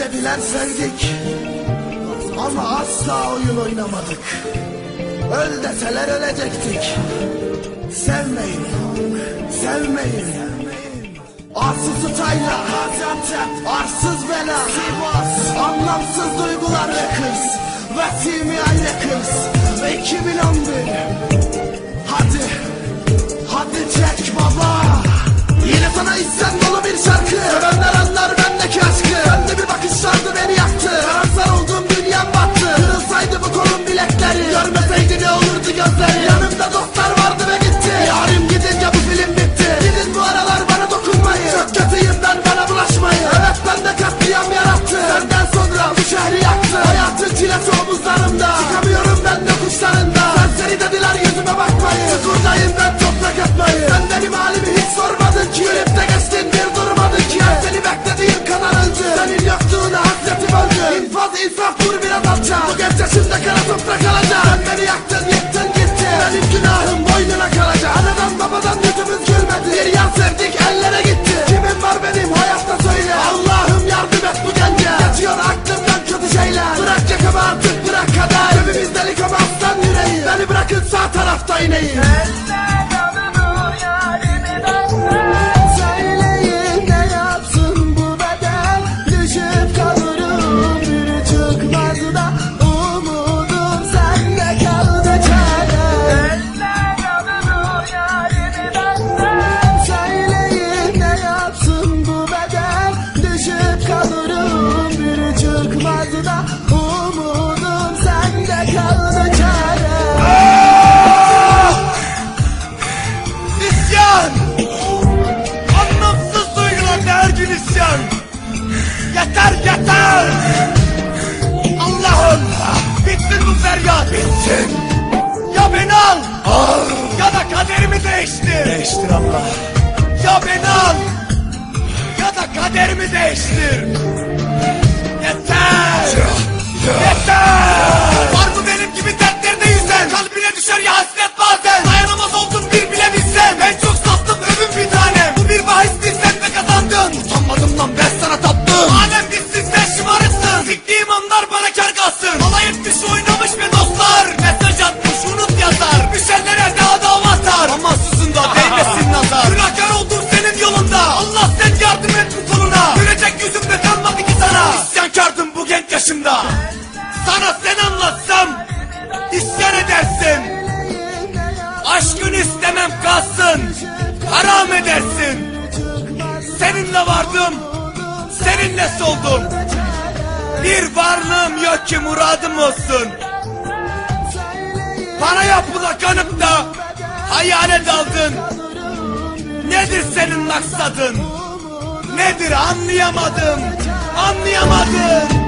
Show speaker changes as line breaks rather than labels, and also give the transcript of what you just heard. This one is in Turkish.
dediler sevdik. Ama asla oyun oynamadık. Öl deseler ölecektik. Sevmeyin. Sevmeyin. Arsız Tutayla. Arsız bela. Anlamsız duygularla kız. Ve simyayla kız 2011 Hadi. kaynayın.
Söyleyin ne yapsın bu beden düşüp
kalın. değiştir Allah. Ya beni al ya da kaderimi değiştir. Yeter. ister edersin. Aşkın istemem kalsın, haram edersin. Seninle vardım, seninle soldum. Bir varlığım yok ki muradım olsun. Bana yapıla kanıp da hayale daldın. Nedir senin maksadın? Nedir anlayamadım, anlayamadım.